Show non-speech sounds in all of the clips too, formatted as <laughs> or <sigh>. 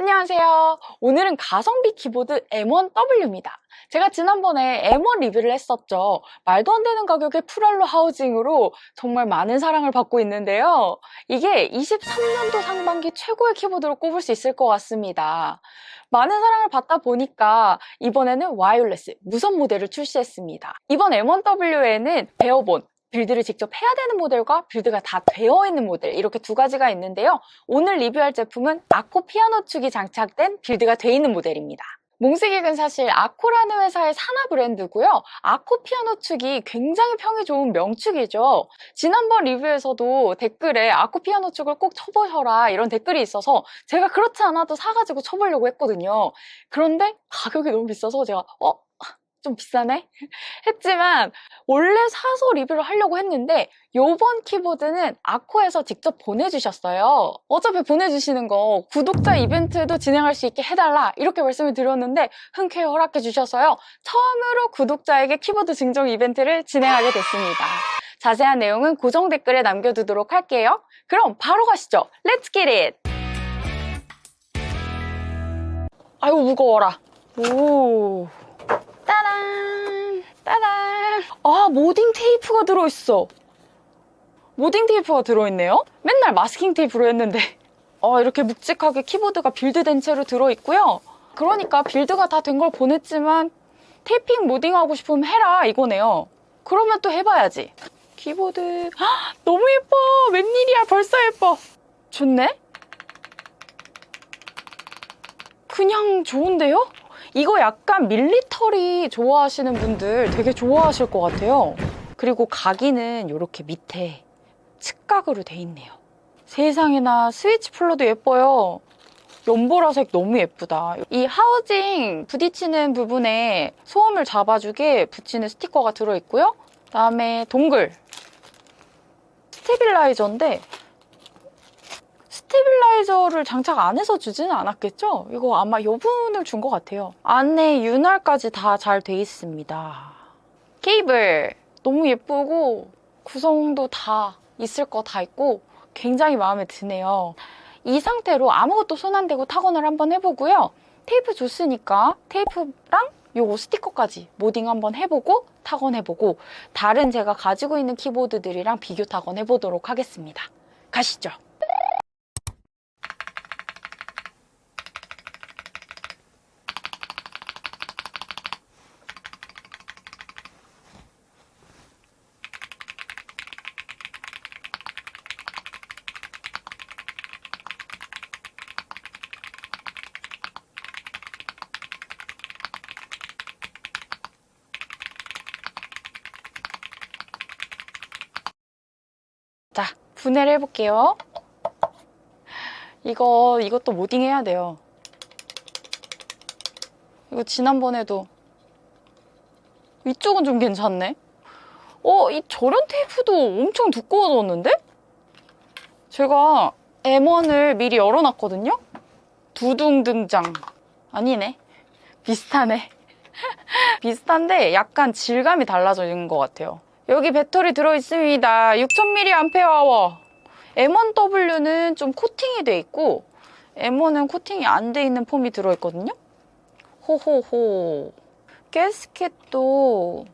안녕하세요. 오늘은 가성비 키보드 M1W입니다. 제가 지난번에 M1 리뷰를 했었죠. 말도 안 되는 가격의 프랄로 하우징으로 정말 많은 사랑을 받고 있는데요. 이게 23년도 상반기 최고의 키보드로 꼽을 수 있을 것 같습니다. 많은 사랑을 받다 보니까 이번에는 와이어리스 무선 모델을 출시했습니다. 이번 M1W에는 베어본 빌드를 직접 해야 되는 모델과 빌드가 다 되어 있는 모델 이렇게 두 가지가 있는데요. 오늘 리뷰할 제품은 아코 피아노 축이 장착된 빌드가 돼 있는 모델입니다. 몽스기은 사실 아코라는 회사의 산하 브랜드고요. 아코 피아노 축이 굉장히 평이 좋은 명축이죠. 지난번 리뷰에서도 댓글에 아코 피아노 축을 꼭 쳐보셔라 이런 댓글이 있어서 제가 그렇지 않아도 사가지고 쳐보려고 했거든요. 그런데 가격이 너무 비싸서 제가 어? 좀 비싸네? <laughs> 했지만 원래 사서 리뷰를 하려고 했는데 요번 키보드는 아코에서 직접 보내주셨어요. 어차피 보내주시는 거 구독자 이벤트도 진행할 수 있게 해달라 이렇게 말씀을 드렸는데 흔쾌히 허락해 주셔서요. 처음으로 구독자에게 키보드 증정 이벤트를 진행하게 됐습니다. 자세한 내용은 고정 댓글에 남겨두도록 할게요. 그럼 바로 가시죠. Get it! 아유 무거워라. 오. 따란, 따란. 아, 모딩 테이프가 들어있어. 모딩 테이프가 들어있네요? 맨날 마스킹 테이프로 했는데. 아, 이렇게 묵직하게 키보드가 빌드된 채로 들어있고요. 그러니까 빌드가 다 된 걸 보냈지만 테이핑 모딩하고 싶으면 해라 이거네요. 그러면 또 해봐야지. 키보드. 헉, 너무 예뻐. 웬일이야. 벌써 예뻐. 좋네? 그냥 좋은데요? 이거 약간 밀리터리 좋아하시는 분들 되게 좋아하실 것 같아요. 그리고 각이는 이렇게 밑에 측각으로 돼 있네요. 세상에나 스위치 플러도 예뻐요. 연보라색 너무 예쁘다. 이 하우징 부딪히는 부분에 소음을 잡아주게 붙이는 스티커가 들어있고요. 그다음에 동글 스테빌라이저인데 스테빌라이저를 장착 안 해서 주지는 않았겠죠? 이거 아마 이 부분을 준 것 같아요. 안에 윤활까지 다 잘 돼 있습니다. 케이블 너무 예쁘고 구성도 다 있을 거 다 있고 굉장히 마음에 드네요. 이 상태로 아무것도 손 안 대고 타건을 한번 해보고요. 테이프 줬으니까 테이프랑 요 스티커까지 모딩 한번 해보고 타건해보고 다른 제가 가지고 있는 키보드들이랑 비교 타건해보도록 하겠습니다. 가시죠. 자, 분해를 해볼게요. 이거, 이것도 모딩 해야 돼요. 이거 지난번에도 이쪽은 좀 괜찮네. 어, 이 절연 테이프도 엄청 두꺼워졌는데? 제가 M1을 미리 열어놨거든요? 두둥 등장. 아니네. 비슷하네. <laughs> 비슷한데 약간 질감이 달라진 것 같아요. 여기 배터리 들어있습니다. 6000mAh. M1W는 좀 코팅이 돼 있고 M1은 코팅이 안 돼 있는 폼이 들어있거든요. 호호호. 가스켓도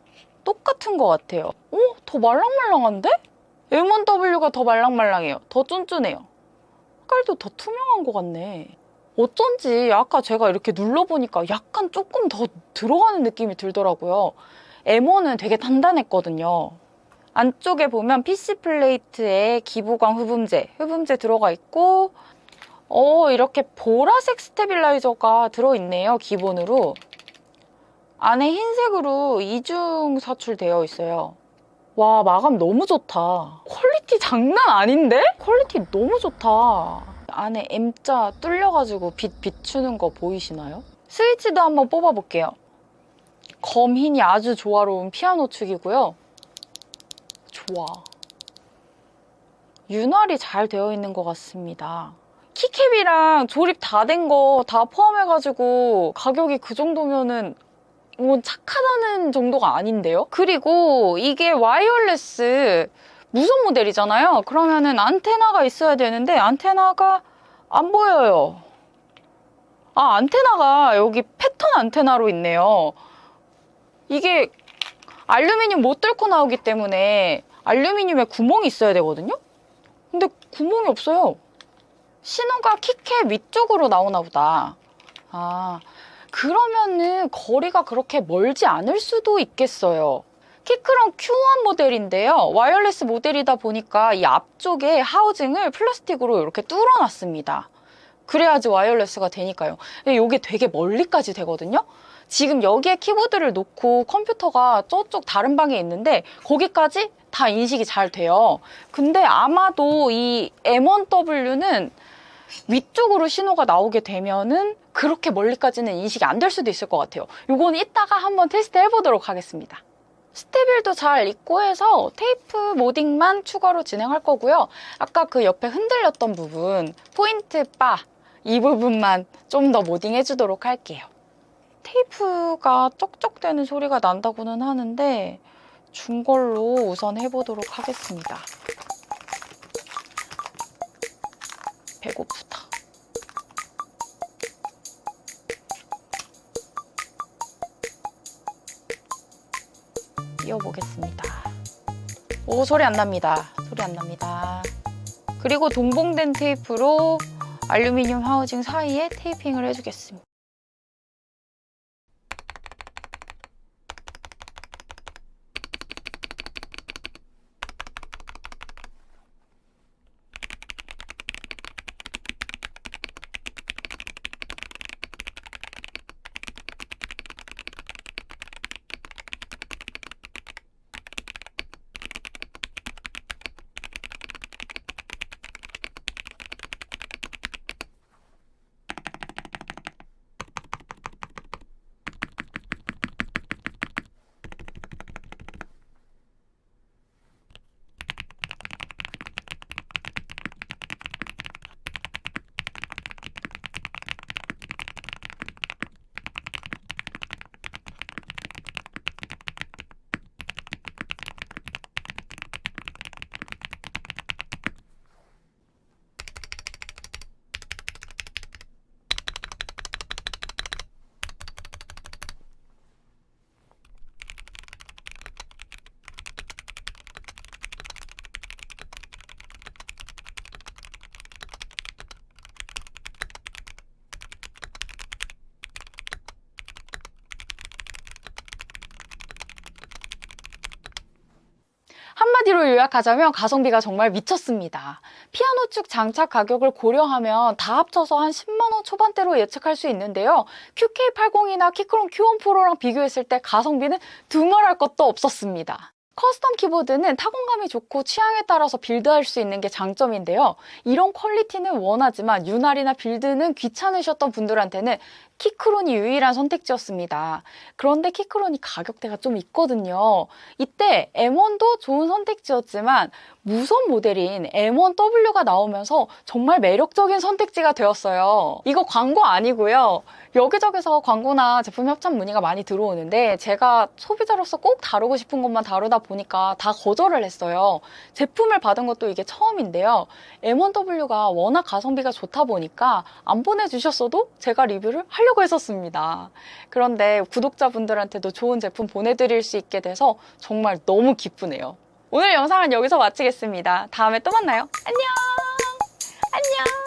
똑같은 것 같아요. 어? 더 말랑말랑한데? M1W가 더 말랑말랑해요. 더 쫀쫀해요. 색깔도 더 투명한 것 같네. 어쩐지 아까 제가 이렇게 눌러보니까 약간 조금 더 들어가는 느낌이 들더라고요. M1은 되게 단단했거든요. 안쪽에 보면 PC 플레이트에 기부광 흡음재, 흡음재 들어가 있고 어 이렇게 보라색 스테빌라이저가 들어있네요, 기본으로. 안에 흰색으로 이중 사출되어 있어요. 와 마감 너무 좋다. 퀄리티 장난 아닌데? 퀄리티 너무 좋다. 안에 M자 뚫려가지고 빛 비추는 거 보이시나요? 스위치도 한번 뽑아볼게요. 검흰이 아주 조화로운 피아노 축이고요. 좋아. 윤활이 잘 되어 있는 것 같습니다. 키캡이랑 조립 다 된 거 다 포함해가지고 가격이 그 정도면은 뭐 착하다는 정도가 아닌데요? 그리고 이게 와이어리스 무선 모델이잖아요. 그러면은 안테나가 있어야 되는데 안테나가 안 보여요. 아, 안테나가 여기 패턴 안테나로 있네요. 이게 알루미늄 못 뚫고 나오기 때문에 알루미늄에 구멍이 있어야 되거든요? 근데 구멍이 없어요. 신호가 키캡 위쪽으로 나오나 보다. 아, 그러면은 거리가 그렇게 멀지 않을 수도 있겠어요. 키크론 Q1 모델인데요. 와이어리스 모델이다 보니까 이 앞쪽에 하우징을 플라스틱으로 이렇게 뚫어놨습니다. 그래야지 와이어리스가 되니까요. 이게 되게 멀리까지 되거든요. 지금 여기에 키보드를 놓고 컴퓨터가 저쪽 다른 방에 있는데 거기까지 다 인식이 잘 돼요. 근데 아마도 이 M1W는 위쪽으로 신호가 나오게 되면은 그렇게 멀리까지는 인식이 안 될 수도 있을 것 같아요. 요건 이따가 한번 테스트 해보도록 하겠습니다. 스테빌도 잘 있고 해서 테이프 모딩만 추가로 진행할 거고요. 아까 그 옆에 흔들렸던 부분, 포인트 바, 이 부분만 좀 더 모딩 해 주도록 할게요. 테이프가 쩍쩍대는 소리가 난다고는 하는데 준 걸로 우선 해보도록 하겠습니다. 배고프다. 띄워보겠습니다. 오, 소리 안 납니다. 소리 안 납니다. 그리고 동봉된 테이프로 알루미늄 하우징 사이에 테이핑을 해주겠습니다. 한마디로 요약하자면 가성비가 정말 미쳤습니다. 피아노 축 장착 가격을 고려하면 다 합쳐서 한 10만원 초반대로 예측할 수 있는데요. QK80이나 키크론 Q1 프로랑 비교했을 때 가성비는 두말할 것도 없었습니다. 커스텀 키보드는 타공감이 좋고 취향에 따라서 빌드할 수 있는 게 장점인데요. 이런 퀄리티는 원하지만 윤활이나 빌드는 귀찮으셨던 분들한테는 키크론이 유일한 선택지였습니다. 그런데 키크론이 가격대가 좀 있거든요. 이때 M1도 좋은 선택지였지만 무선 모델인 M1W가 나오면서 정말 매력적인 선택지가 되었어요. 이거 광고 아니고요. 여기저기서 광고나 제품 협찬 문의가 많이 들어오는데 제가 소비자로서 꼭 다루고 싶은 것만 다루다 보니까 다 거절을 했어요. 제품을 받은 것도 이게 처음인데요. M1W가 워낙 가성비가 좋다 보니까 안 보내주셨어도 제가 리뷰를 하려고 했었습니다. 그런데 구독자분들한테도 좋은 제품 보내드릴 수 있게 돼서 정말 너무 기쁘네요. 오늘 영상은 여기서 마치겠습니다. 다음에 또 만나요. 안녕! 안녕!